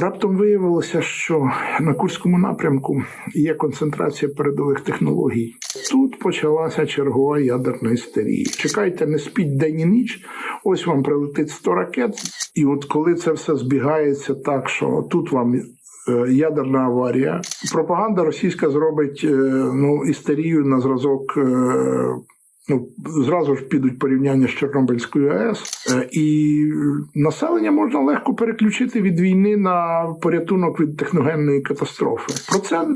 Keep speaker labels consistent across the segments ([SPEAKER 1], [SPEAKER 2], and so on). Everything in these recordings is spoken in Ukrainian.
[SPEAKER 1] Раптом виявилося, що на Курському напрямку є концентрація передових технологій. Тут почалася чергова ядерна істерія. Чекайте, не спіть день і ніч. Ось вам прилетить 100 ракет, і от коли це все збігається так, що тут вам. е, Ядерна аварія. Пропаганда російська зробить е, ну, істерію на зразок. Ну, зразу ж підуть порівняння з Чорнобильською АЕС, Е, і населення можна легко переключити від війни на порятунок від техногенної катастрофи. Про це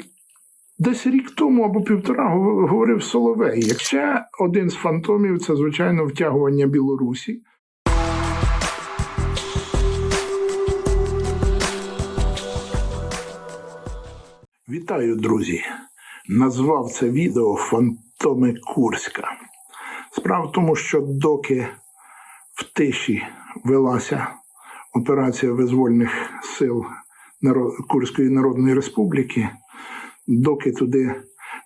[SPEAKER 1] десь рік тому або півтора говорив Соловей. Якщо один з фантомів це звичайно втягування Білорусі. Вітаю, друзі! Назвав це відео Фантоми Курська. Справа в тому, що доки в тиші велася операція визвольних сил Курської Народної Республіки, доки туди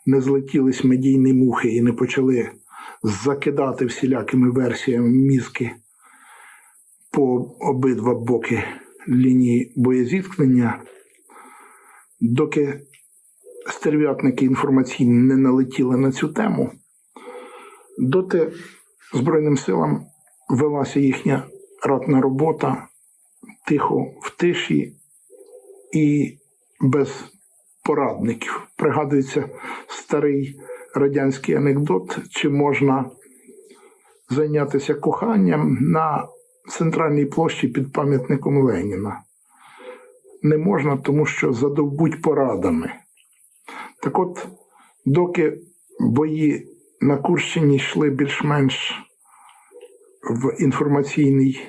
[SPEAKER 1] не злетілись медійні мухи і не почали закидати всілякими версіями мізки по обидва боки лінії боєзіткнення, доки стерв'ятники інформаційні не налетіли на цю тему, доти Збройним силам велася їхня ратна робота тихо в тиші і без порадників. Пригадується старий радянський анекдот, чи можна зайнятися коханням на центральній площі під пам'ятником Леніна. Не можна, тому що задовбуть порадами. Так от, доки бої на Курщині йшли більш-менш в інформаційній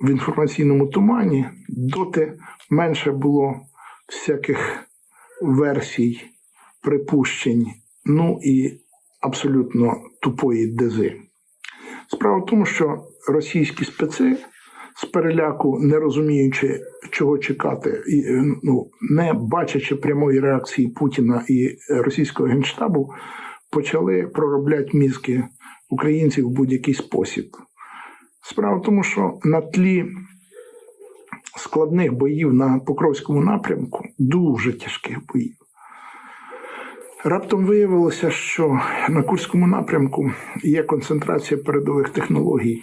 [SPEAKER 1] в інформаційному тумані, доти менше було всяких версій, припущень, ну і абсолютно тупої дези. Справа в тому, що російські специ з переляку, не розуміючи, чого чекати, і е, ну, не бачачи прямої реакції Путіна і російського генштабу, почали проробляти мізки українців в будь-який спосіб. Справа в тому, що на тлі складних боїв на Покровському напрямку, дуже тяжких боїв, раптом виявилося, що на Курському напрямку є концентрація передових технологій,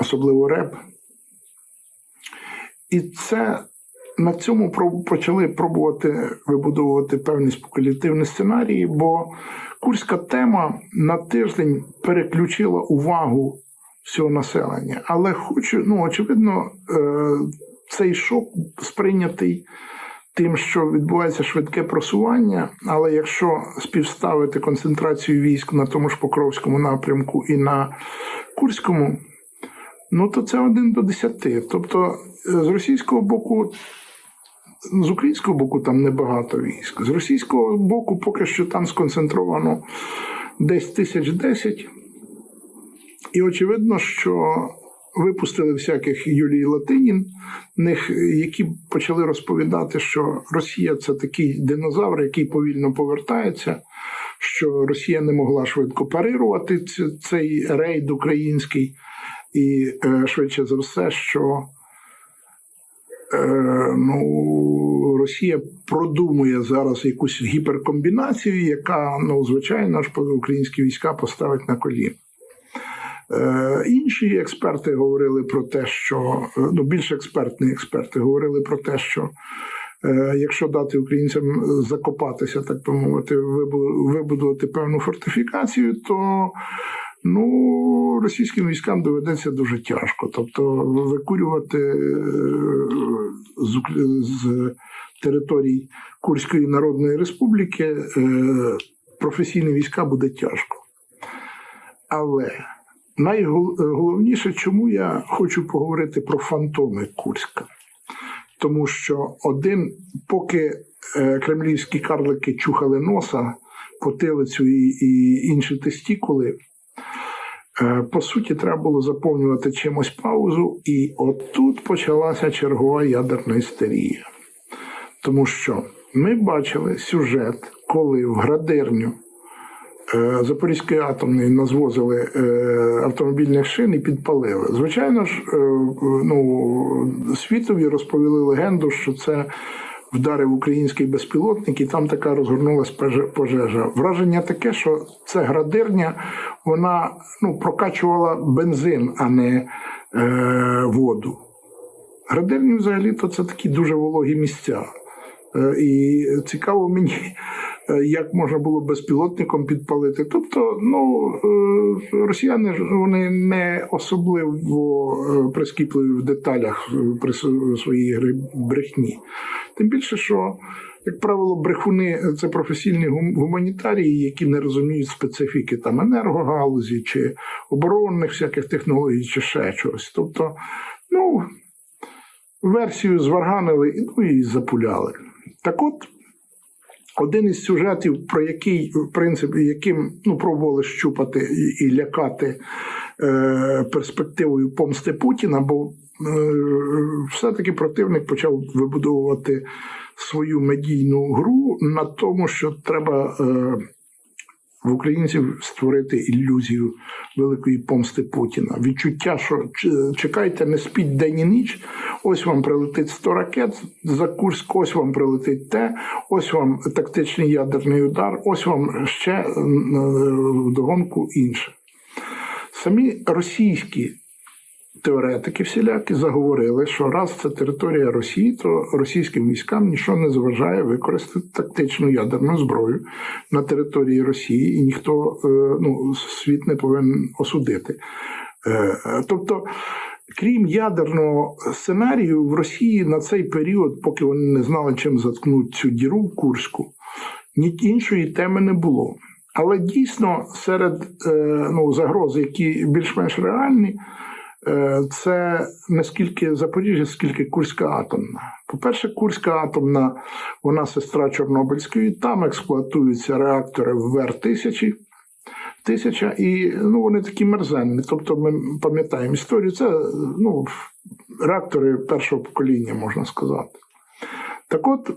[SPEAKER 1] особливо РЕП. І це на цьому почали пробувати вибудовувати певні спекулятивні сценарії, бо курська тема на тиждень переключила увагу всього населення. Але хочу, ну очевидно, е, цей шок сприйнятий тим, що відбувається швидке просування. Але якщо співставити концентрацію військ на тому ж Покровському напрямку і на Курському, ну то це один до десяти. Тобто з російського боку. З українського боку там небагато військ. З російського боку поки що там сконцентровано десь тисяч десять. І очевидно, що випустили всяких Юлій Латинін, них, які почали розповідати, що Росія це такий динозавр, який повільно повертається, що Росія не могла швидко парирувати цей рейд український, і е, швидше за все, що ну, Росія продумує зараз якусь гіперкомбінацію, яка, ну, звичайно ж, українські війська поставить на коліна. Е, інші експерти говорили про те, що е, ну, більш експертні експерти говорили про те, що е, якщо дати українцям закопатися, так би мовити, вибудувати певну фортифікацію, то ну, російським військам доведеться дуже тяжко. Тобто викурювати е, з, з територій Курської Народної Республіки е, професійні війська буде тяжко. Але найголовніше, чому я хочу поговорити про фантоми Курська. Тому що один, поки е, кремлівські карлики чухали носа, потилицю і, і інші тестікули, по суті, треба було заповнювати чимось паузу, і отут почалася чергова ядерна істерія. Тому що ми бачили сюжет, коли в градирню е, Запорізької атомної назвозили е, автомобільних шин і підпалили. Звичайно ж, е, ну, світові розповіли легенду, що це вдарив український безпілотник, і там така розгорнулася пожежа. Враження таке, що це градирня, вона ну, прокачувала бензин, а не е, воду. Градирні взагалі то це такі дуже вологі місця. Е, І цікаво мені, як можна було безпілотником підпалити. Тобто, ну е, росіяни вони не особливо е, прискіпливі в деталях е, при своїй гри брехні. Тим більше, що, як правило, брехуни це професійні гуманітарії, які не розуміють специфіки там енергогалузі чи оборонних всяких технологій, чи ще чогось. Тобто, ну, версію зварганили ну, і запуляли. Так от, один із сюжетів, про який, в принципі, яким ну, пробували щупати і, і лякати е, перспективою помсти Путіна, бо е, все-таки противник почав вибудовувати свою медійну гру на тому, що треба. Е, в українців створити ілюзію великої помсти Путіна. Відчуття, що чекайте, не спіть день і ніч. Ось вам прилетить 100 ракет за Курськ, ось вам прилетить те, ось вам тактичний ядерний удар, ось вам ще вдогонку інше. Самі російські теоретики всілякі заговорили, що раз це територія Росії, то російським військам нічого не заважає використати тактичну ядерну зброю на території Росії, і ніхто е, ну, світ не повинен осудити. Е, Тобто, крім ядерного сценарію, в Росії на цей період, поки вони не знали, чим заткнуть цю діру в Курську, ні іншої теми не було. Але дійсно серед е, ну, загроз, які більш-менш реальні, це не скільки Запоріжжя, скільки Курська атомна. По-перше, Курська атомна, вона сестра Чорнобильської, там експлуатуються реактори ВР-1000. Тисяча, і ну, вони такі мерзенні. Тобто ми пам'ятаємо історію. Це ну, реактори першого покоління, можна сказати. Так от,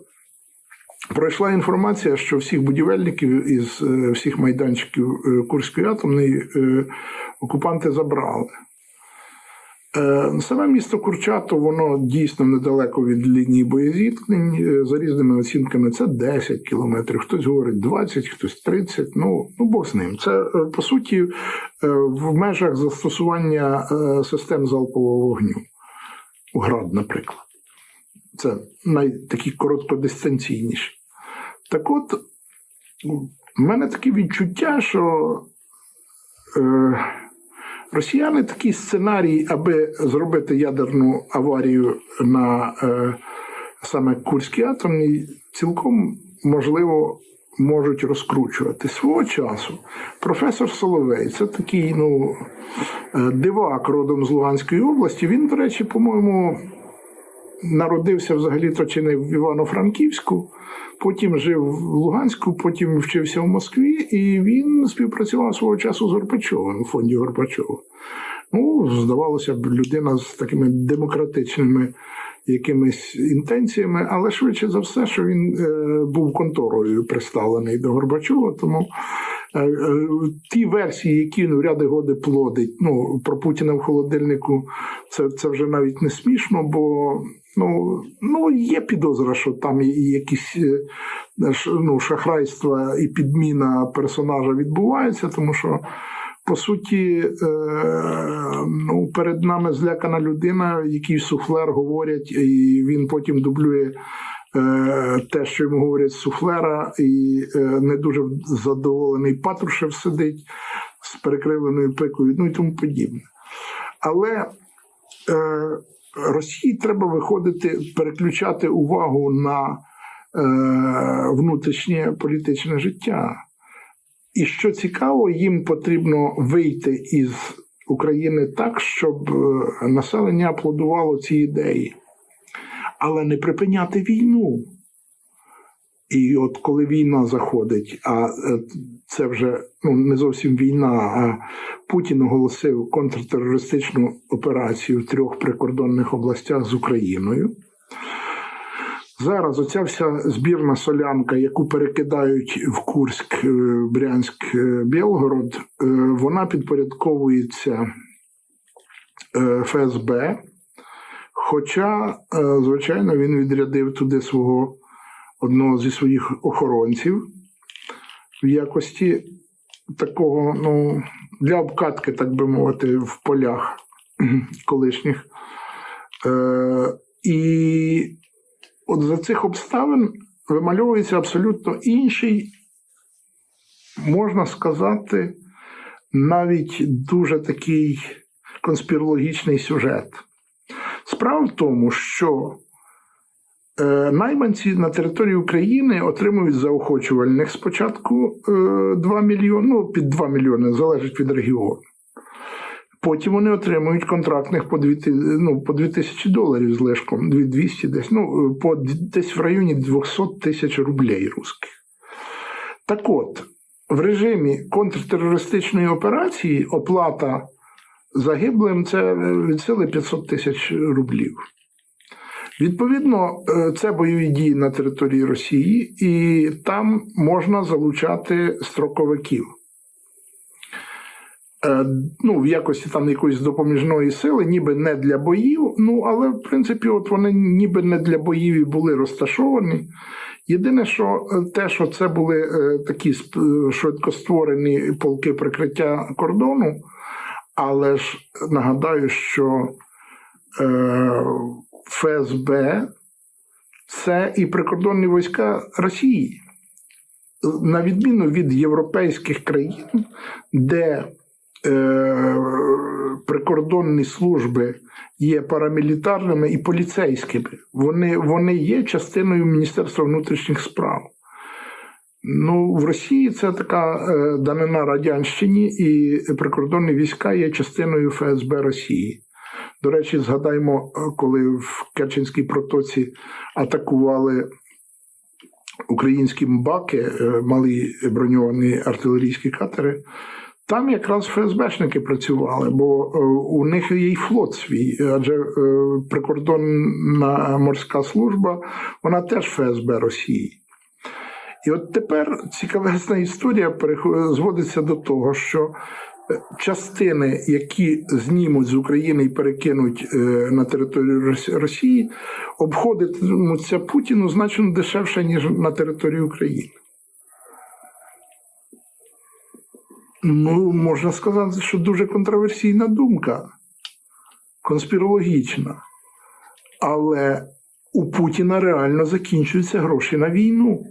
[SPEAKER 1] пройшла інформація, що всіх будівельників із е, всіх майданчиків е, Курської атомної е, окупанти забрали. Е, Саме місто Курчатов, воно дійсно недалеко від лінії боєзіткнень. Е, За різними оцінками це 10 кілометрів. Хтось говорить 20, хтось 30. Ну, ну Бог з ним. Це е, по суті в межах застосування систем залпового вогню. Град, наприклад. Це найтакі короткодистанційніші. Так от, в мене таке відчуття, що росіяни такий сценарій, аби зробити ядерну аварію на е, саме Курській атомній, цілком можливо можуть розкручувати. Свого часу професор Соловей, це такий ну, е, дивак родом з Луганської області. Він, до речі, по-моєму, народився взагалі-то чи не в Івано-Франківську, потім жив в Луганську, потім вчився в Москві, і він співпрацював свого часу з Горбачовим у фонді Горбачова. Ну, здавалося б, людина з такими демократичними якимись інтенціями, але швидше за все, що він е, був конторою приставлений до Горбачова, тому. е, е, Ті версії, які в ряди годи плодить, ну про Путіна в холодильнику, це, це вже навіть не смішно, бо ну, ну є підозра, що там якісь е, ну, шахрайства і підміна персонажа відбуваються, тому що. По суті, е, ну, перед нами злякана людина, який суфлер говорять, і він потім дублює е, те, що йому говорять суфлера, і е, не дуже задоволений Патрушев сидить з перекривленою пикою, ну і тому подібне. Але е, Росії треба виходити, переключати увагу на е, внутрішнє політичне життя. І що цікаво, їм потрібно вийти із України так, щоб е, населення аплодувало ці ідеї, але не припиняти війну. І от коли війна заходить, а е, це вже ну, не зовсім війна, а Путін оголосив контртерористичну операцію в трьох прикордонних областях з Україною. Зараз оця вся збірна солянка, яку перекидають в Курськ, е, Брянськ, е, Білгород, е, вона підпорядковується ФСБ. Хоча, звичайно, він відрядив туди свого одного зі своїх охоронців в якості такого, ну, для обкатки, так би мовити, в полях колишніх. Е, і от за цих обставин вимальовується абсолютно інший, можна сказати, навіть дуже такий конспірологічний сюжет. Справа в тому, що найманці на території України отримують заохочувальних спочатку е, 2 мільйони, ну під 2 мільйони, залежить від регіону. Потім вони отримують контрактних по 2, ну, по 2 тисячі доларів з лишком, 200 десь, ну, по десь в районі 200 тисяч рублей русських. Так от, в режимі контртерористичної операції оплата загиблим це е, від сили 500 тисяч рублів. Відповідно, е, це бойові дії на території Росії, і там можна залучати строковиків. Е, Ну, в якості там якоїсь допоміжної сили, ніби не для боїв. Ну, але в принципі, от вони ніби не для боїв і були розташовані. Єдине, що е, те, що це були такі е, швидкостворені полки прикриття кордону, але ж нагадаю, що е, ФСБ це і прикордонні війська Росії, на відміну від європейських країн, де е, прикордонні служби є парамілітарними і поліцейськими. Вони, вони є частиною Міністерства внутрішніх справ. Ну, в Росії це така е, данина радянщині, і прикордонні війська є частиною ФСБ Росії. До речі, згадаймо, е, коли в Керченській протоці атакували українські мбаки, е, малі броньовані артилерійські катери. Там якраз ФСБшники працювали, бо е, у них є й флот свій, адже прикордонна морська служба, вона теж ФСБ Росії. І от тепер цікавесна історія зводиться до того, що частини, які знімуть з України і перекинуть е, на територію Росії, обходитимуться Путіну значно дешевше, ніж на території України. Ну, можна сказати, що дуже контроверсійна думка, конспірологічна. Але у Путіна реально закінчуються гроші на війну.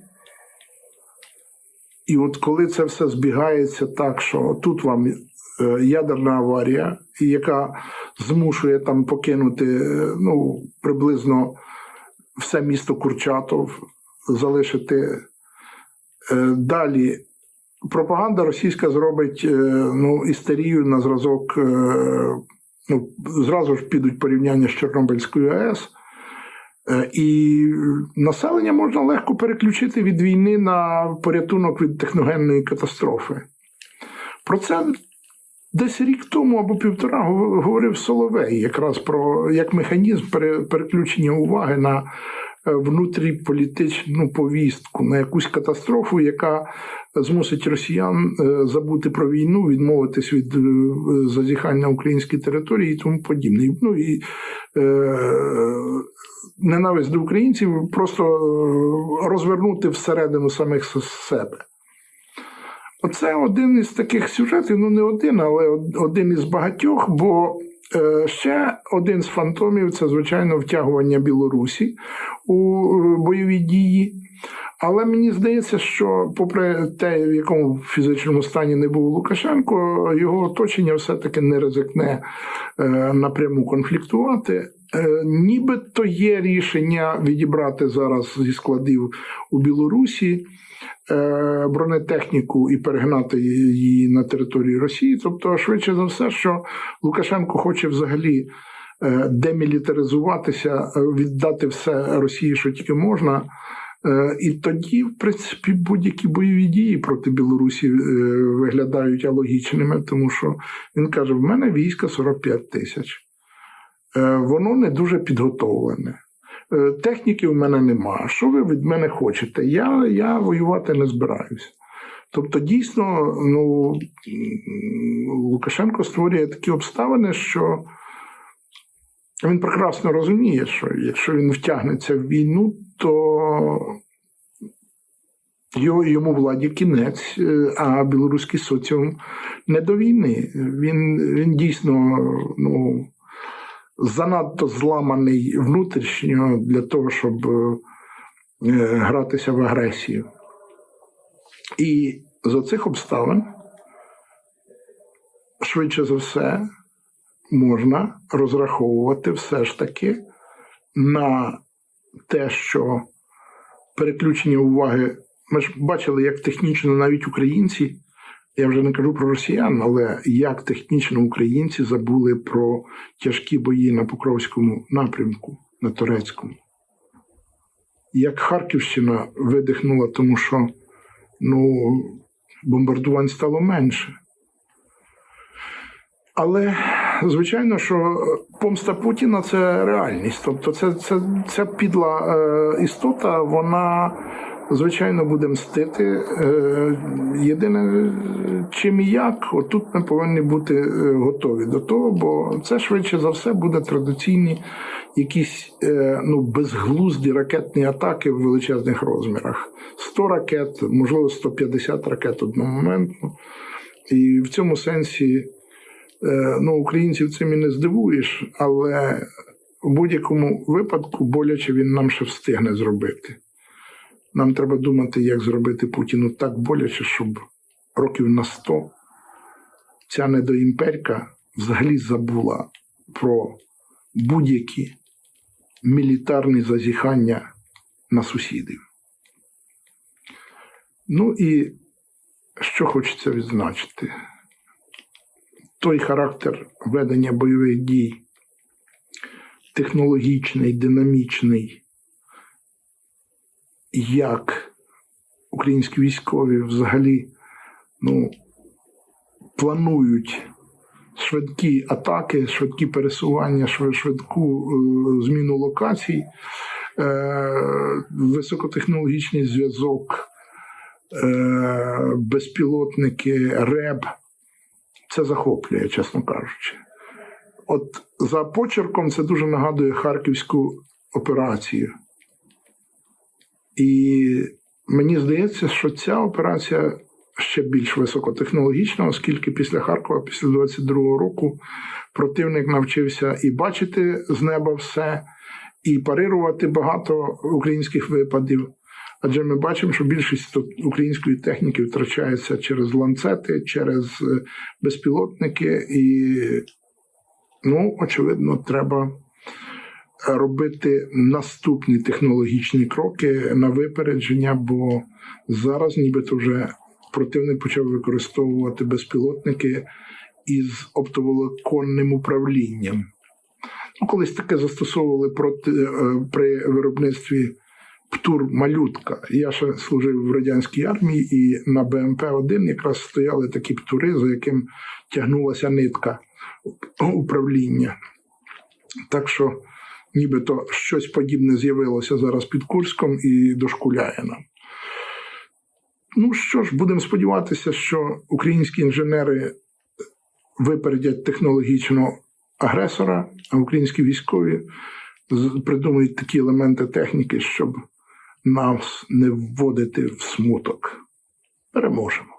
[SPEAKER 1] І от коли це все збігається так, що тут вам ядерна аварія, яка змушує там покинути е, ну, приблизно все місто Курчатов, залишити е, далі. Пропаганда російська зробить е, ну, істерію на зразок. е, Ну, зразу ж підуть порівняння з Чорнобильською АЕС. Е, І населення можна легко переключити від війни на порятунок від техногенної катастрофи. Про це десь рік тому або півтора говорив Соловей, якраз про як механізм переключення уваги на е, внутріполітичну повістку, на якусь катастрофу, яка змусить росіян е, забути про війну, відмовитись від е, зазіхань на українській території і тому подібне. Ну і е, ненависть до українців просто розвернути всередину самих себе. Оце один із таких сюжетів, ну не один, але один із багатьох, бо е, ще один з фантомів це, звичайно, втягування Білорусі у е, бойові дії. Але мені здається, що, попри те, в якому фізичному стані не був Лукашенко, його оточення все-таки не ризикне е, напряму конфліктувати. Нібито є рішення відібрати зараз зі складів у Білорусі бронетехніку і перегнати її на територію Росії. Тобто, швидше за все, що Лукашенко хоче взагалі е, демілітаризуватися, е, віддати все Росії, що тільки можна. Е, І тоді, в принципі, будь-які бойові дії проти Білорусі е, виглядають алогічними, тому що він каже: в мене війська 45 тисяч. Е, Воно не дуже підготовлене. Е, Техніки в мене нема. Що ви від мене хочете? Я, я воювати не збираюся. Тобто, дійсно, ну, Лукашенко створює такі обставини, що він прекрасно розуміє, що якщо він втягнеться в війну, то його, йому владі кінець, е, а білоруський соціум не до війни. Він, він дійсно ну, занадто зламаний внутрішньо для того, щоб е, гратися в агресію. І за цих обставин, швидше за все, можна розраховувати все ж таки на те, що переключення уваги. Ми ж бачили, як технічно навіть українці, я вже не кажу про росіян, але як технічно українці забули про тяжкі бої на Покровському напрямку, на Турецькому. Як Харківщина видихнула, тому що ну, бомбардувань стало менше. Але, звичайно, що помста Путіна це реальність. Тобто, це, це, ця підла е, істота, вона, звичайно, буде мстити. Е, єдине, чим і як, отут ми повинні бути е, готові до того, бо це швидше за все буде традиційні якісь е, ну, безглузді ракетні атаки в величезних розмірах. 100 ракет, можливо, 150 ракет одномоментно. І в цьому сенсі ну, українців цим і не здивуєш, але в будь-якому випадку боляче він нам ще встигне зробити. Нам треба думати, як зробити Путіну так боляче, щоб років на 100 ця недоімперка взагалі забула про будь-які мілітарні зазіхання на сусідів. Ну і що хочеться відзначити? Той характер ведення бойових дій, технологічний, динамічний, як українські військові взагалі ну, планують швидкі атаки, швидкі пересування, швидку е, зміну локацій, е, високотехнологічний зв'язок, е, безпілотники, РЕБ. Це захоплює, чесно кажучи. От за почерком це дуже нагадує харківську операцію. І мені здається, що ця операція ще більш високотехнологічна, оскільки після Харкова, після 22-го року, противник навчився і бачити з неба все, і парирувати багато українських випадів. Адже ми бачимо, що більшість української техніки втрачається через ланцети, через е, безпілотники, і, ну, очевидно, треба робити наступні технологічні кроки на випередження, бо зараз нібито вже противник почав використовувати безпілотники із оптоволоконним управлінням. Ну, колись таке застосовували проти, е, при виробництві птур малютка. Я ще служив в радянській армії, і на БМП-1 якраз стояли такі птури, за яким тягнулася нитка управління. Так що нібито щось подібне з'явилося зараз під Курськом і дошкуляє нам. Ну що ж, будемо сподіватися, що українські інженери випередять технологічно агресора, а українські військові придумають такі елементи техніки, щоб нас не вводити в смуток. Переможемо.